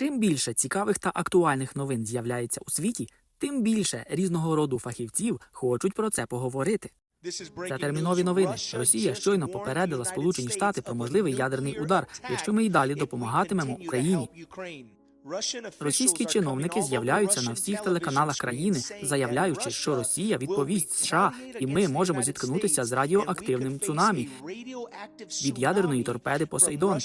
Чим більше цікавих та актуальних новин з'являється у світі, тим більше різного роду фахівців хочуть про це поговорити. Це термінові новини. Росія щойно попередила Сполучені Штати про можливий ядерний удар, якщо ми й далі допомагатимемо Україні. Російські чиновники з'являються на всіх телеканалах країни, заявляючи, що Росія відповість США, і ми можемо зіткнутися з радіоактивним цунамі від ядерної торпеди Посейдон.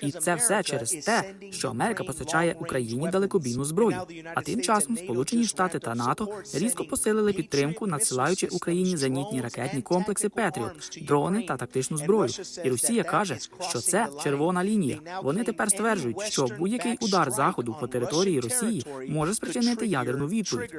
І це все через те, що Америка постачає Україні далекобійну зброю. А тим часом Сполучені Штати та НАТО різко посилили підтримку, надсилаючи Україні зенітні ракетні комплекси Петріот, дрони та тактичну зброю. І Росія каже, що це червона лінія. Вони тепер стверджують, що будь-який удар заходу по території Росії може спричинити ядерну відповідь.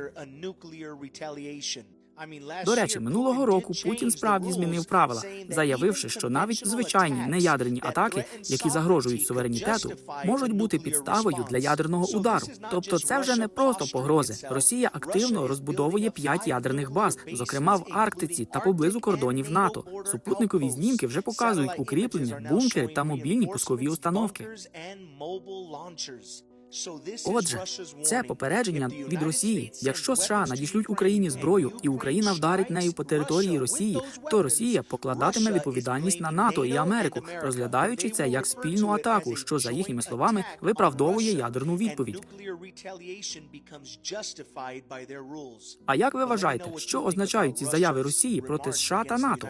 До речі, минулого року Путін справді змінив правила, заявивши, що навіть звичайні неядерні атаки, які загрожують суверенітету, можуть бути підставою для ядерного удару. Тобто, це вже не просто погрози. Росія активно розбудовує п'ять ядерних баз, зокрема в Арктиці та поблизу кордонів НАТО. Супутникові знімки вже показують укріплення, бункери та мобільні пускові установки. Отже, це попередження від Росії. Якщо США надішлють Україні зброю і Україна вдарить нею по території Росії, то Росія покладатиме відповідальність на НАТО і Америку, розглядаючи це як спільну атаку, що за їхніми словами виправдовує ядерну відповідь. А як ви вважаєте, що означають ці заяви Росії проти США та НАТО?